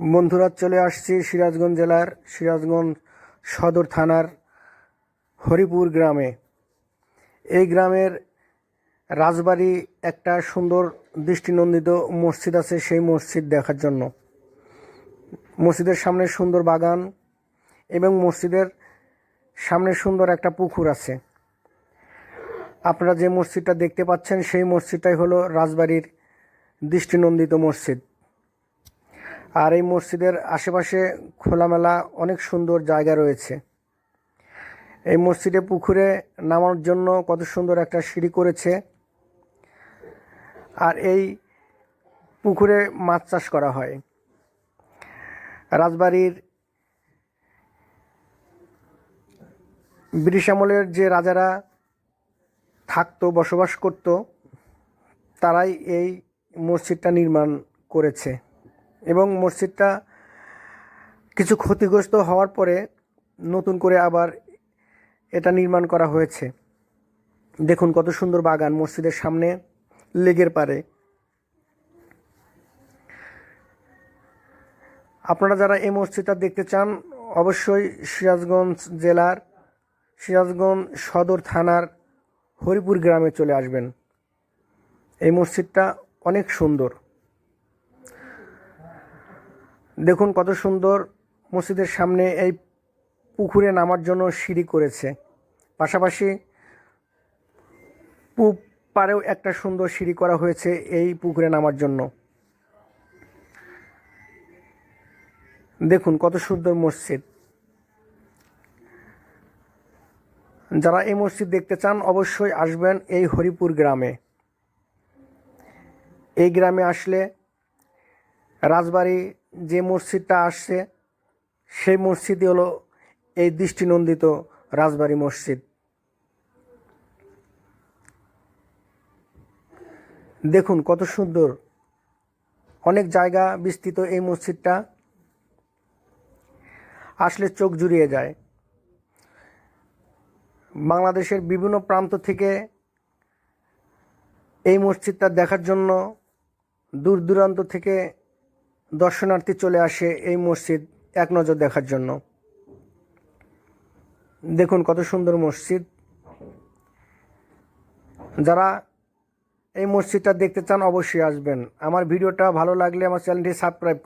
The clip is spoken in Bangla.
বন্ধুরা চলে আসছি সিরাজগঞ্জ জেলার সিরাজগঞ্জ সদর থানার হরিপুর গ্রামে। এই গ্রামের রাজবাড়ি একটা সুন্দর দৃষ্টিনন্দিত মসজিদ আছে সেই মসজিদ দেখার জন্য। মসজিদের সামনে সুন্দর বাগান এবং মসজিদের সামনে সুন্দর একটা পুকুর আছে। আপনারা যে মসজিদটা দেখতে পাচ্ছেন সেই মসজিদটাই হলো রাজবাড়ির দৃষ্টিনন্দিত মসজিদ। আর এই মসজিদের আশেপাশে খোলামেলা অনেক সুন্দর জায়গা রয়েছে। এই মসজিদে পুকুরে নামার জন্য কত সুন্দর একটা সিঁড়ি করেছে। আর এই পুকুরে মাছ চাষ করা হয়। রাজবাড়ির ব্রিটিশ আমলের যে রাজারা থাকতো, বসবাস করত, তারাই এই মসজিদটা নির্মাণ করেছে। এবং মসজিদটা কিছু ক্ষতিগ্রস্ত হওয়ার পরে নতুন করে আবার এটা নির্মাণ করা হয়েছে। দেখুন কত সুন্দর বাগান মসজিদের সামনে লেগের পারে আপনারা যারা এই মসজিদটা দেখতে চান, অবশ্যই সিরাজগঞ্জ জেলার, সিরাজগঞ্জ সদর থানার হরিপুর গ্রামে চলে আসবেন। এই মসজিদটা অনেক সুন্দর। দেখুন কত সুন্দর মসজিদের সামনে এই পুকুরে নামার জন্য সিঁড়ি করেছে। পাশাপাশি পুব পারেও একটা সুন্দর সিঁড়ি করা হয়েছে এই পুকুরে নামার জন্য। দেখুন কত সুন্দর মসজিদ। যারা এই মসজিদ দেখতে চান অবশ্যই আসবেন এই হরিপুর গ্রামে। এই গ্রামে আসলে রাজবাড়ি যে মসজিদটা আসছে, সেই মসজিদই হলো এই দৃষ্টিনন্দিত রাজবাড়ি মসজিদ। দেখুন কত সুন্দর, অনেক জায়গা বিস্তৃত এই মসজিদটা। আসলে চোখ জুড়িয়ে যায়। বাংলাদেশের বিভিন্ন প্রান্ত থেকে এই মসজিদটা দেখার জন্য দূর দূরান্ত থেকে দর্শনার্থী চলে আসে এই মসজিদ এক নজর দেখার জন্য। দেখুন কত সুন্দর মসজিদ। যারা এই মসজিদটা দেখতে চান অবশ্যই আসবেন। আমার ভিডিওটা ভালো লাগলে আমার চ্যানেলটি সাবস্ক্রাইব করুন